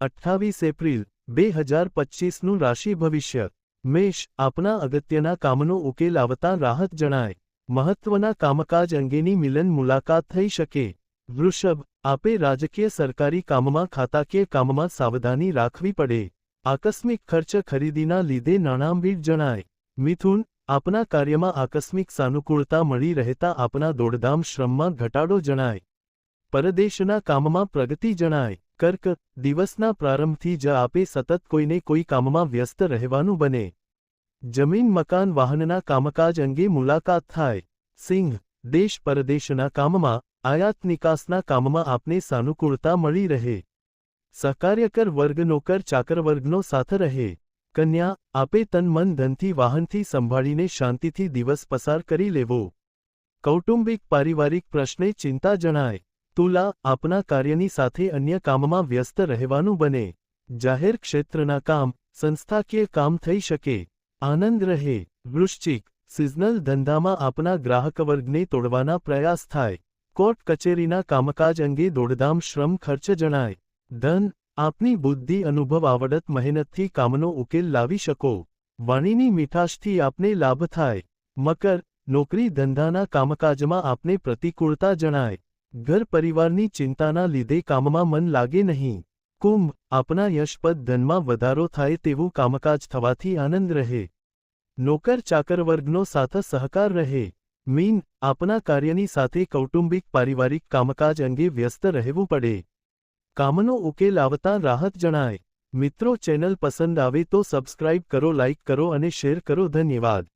અઠ્ઠાવીસ એપ્રિલ, બે હજાર પચીસનું રાશિ ભવિષ્ય. મેષ, આપના અગત્યના કામનો ઉકેલ આવતા રાહત જણાય. મહત્વના કામકાજ અંગેની મિલન મુલાકાત થઈ શકે. વૃષભ, આપે રાજકીય સરકારી કામમાં ખાતાકીય કામમાં સાવધાની રાખવી પડે. આકસ્મિક ખર્ચ ખરીદીના લીધે નાણાંબીટ જણાય. મિથુન, આપના કાર્યમાં આકસ્મિક સાનુકૂળતા મળી રહેતા આપના દોડધામ શ્રમમાં ઘટાડો જણાય. પરદેશના કામમાં પ્રગતિ જણાય. કર્ક દિવસના પ્રારંભથી જ આપે સતત કોઈને કોઈ કામમાં વ્યસ્ત રહેવાનું બને. જમીન, મકાન, વાહનના કામકાજ અંગે મુલાકાત થાય. સિંહ, દેશ પરદેશના કામમાં, આયાત નિકાસના કામમાં આપને સાનુકૂળતા મળી રહે. સહકાર્યકર વર્ગ, નોકર ચાકર સાથ રહે. કન્યા, આપે તન, મન, ધનથી, વાહનથી સંભાળીને શાંતિથી દિવસ પસાર કરી લેવો. કૌટુંબિક, પારિવારિક પ્રશ્ને ચિંતા જણાય. તુલા આપના કાર્યની સાથે અન્ય કામમાં વ્યસ્ત રહેવાનું બને. જાહેર ક્ષેત્રના કામ, સંસ્થાકીય કામ થઈ શકે. આનંદ રહે. વૃશ્ચિક, સિઝનલ ધંધામાં આપના ગ્રાહકવર્ગને તોડવાના પ્રયાસ થાય. કોર્ટ કચેરીના કામકાજ અંગે દોડધામ શ્રમ ખર્ચ જણાય. ધન, આપની બુદ્ધિ, અનુભવ આવડત, મહેનતથી કામનો ઉકેલ લાવી શકો. વાણીની મીઠાશથી આપને લાભ થાય. મકર, નોકરી ધંધાના કામકાજમાં આપને પ્રતિકૂળતા જણાય. ઘર પરિવારની ચિંતાના લીધે કામમાં મન લાગે નહીં. કુંભ આપના યશપદ ધનમાં વધારો થાય તેવું કામકાજ થવાથી આનંદ રહે. નોકર ચાકર વર્ગનો સાથ સહકાર રહે. મીન આપના કાર્યની સાથે કૌટુંબિક પારિવારિક કામકાજ અંગે વ્યસ્ત રહેવું પડે. કામનો ઉકેલ આવતા રાહત જણાય. મિત્રો ચેનલ પસંદ આવે તો સબસ્ક્રાઇબ કરો, લાઇક કરો અને શેર કરો. ધન્યવાદ.